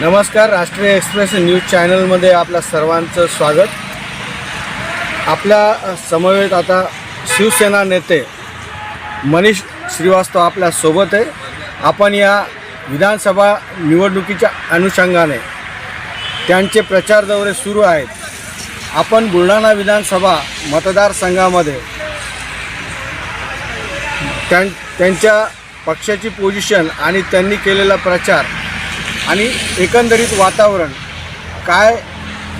नमस्कार राष्ट्रीय express news चॅनलमध्ये आपल्या सर्वांचं स्वागत. आपल्या समवेत आता शिवसेना नेते मनीष श्रीवास्तव आपल्यासोबत आहे. आपण या विधानसभा निवडणुकीच्या अनुषंगाने त्यांचे प्रचार दौरे सुरू आहेत. आपण बुलढाणा विधानसभा मतदारसंघामध्ये त्यां त्यांच्या पक्षाची पोझिशन आणि त्यांनी केलेला प्रचार आणि एकंदरीत वातावरण काय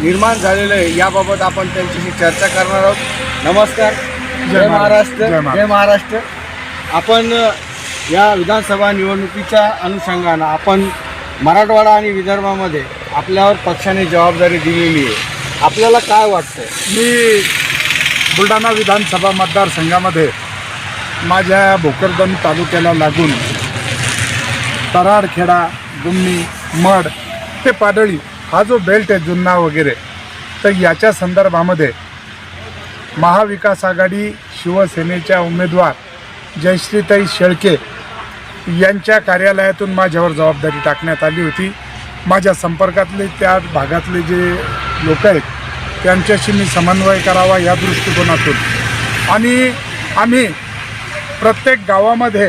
निर्माण झालेलं आहे याबाबत आपण त्यांच्याशी चर्चा करणार आहोत. नमस्कार. जय महाराष्ट्र. जय महाराष्ट्र. आपण या विधानसभा निवडणुकीच्या अनुषंगानं आपण मराठवाडा आणि विदर्भामध्ये आपल्यावर पक्षाने जबाबदारी दिलेली आहे. आपल्याला काय वाटतं मी बुलढाणा विधानसभा मतदारसंघामध्ये माझ्या भोकरदन तालुक्याला लागून तराडखेडा गुमणी मड ते पाडळी हा जो बेल्ट आहे जुन्ना वगैरे तर याच्या संदर्भामध्ये महाविकास आघाडी शिवसेनेच्या उमेदवार जयश्रीताई शेळके यांच्या कार्यालयातून माझ्यावर जबाबदारी टाकण्यात आली होती. माझ्या संपर्कातले त्या भागातले जे लोक आहेत त्यांच्याशी मी समन्वय करावा या दृष्टिकोनातून. आणि आम्ही प्रत्येक गावामध्ये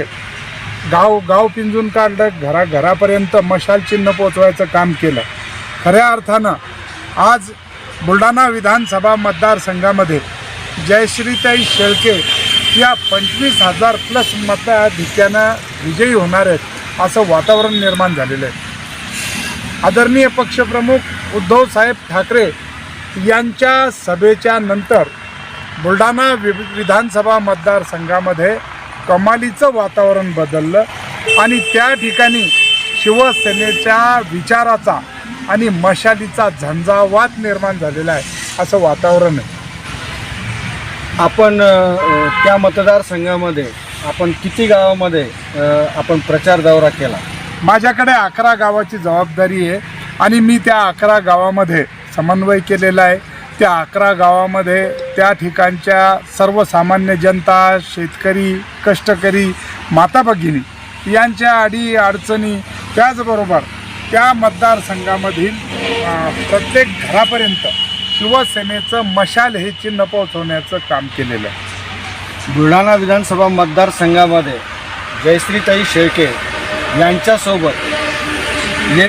गाव गाव पिंजून काढलं घरा घरापर्यंत मशाल चिन्ह पोचवायचं काम केलं. खऱ्या अर्थानं आज बुलढाणा विधानसभा मतदारसंघामध्ये जयश्रीताई शेळके या पंचवीस हजार प्लस मताधिक्यानं विजयी होणार आहेत असं वातावरण निर्माण झालेलं आहे. आदरणीय पक्षप्रमुख उद्धवसाहेब ठाकरे यांच्या सभेच्या नंतर बुलढाणा वि विधानसभा मतदारसंघामध्ये कमालीचं वातावरण बदललं आणि त्या ठिकाणी शिवसेनेच्या विचाराचा आणि मशालीचा झंझावात निर्माण झालेला आहे असं वातावरण आहे. आपण त्या मतदारसंघामध्ये आपण किती गावामध्ये आपण प्रचार दौरा केला? माझ्याकडे अकरा गावाची जबाबदारी आहे आणि मी त्या अकरा गावामध्ये समन्वय केलेला आहे. त्या अकरा गावामध्ये त्या ठिकाणच्या सर्वसामान्य जनता शेतकरी कष्टकरी माता भगिनी यांच्या अडी अडचणी त्याचबरोबर त्या मतदारसंघामधील प्रत्येक घरापर्यंत शिवसेनेचं मशाल हे चिन्ह पोहोचवण्याचं काम केलेलं आहे. बुलढाणा विधानसभा मतदारसंघामध्ये जयश्रीताई शेळके यांच्यासोबत ने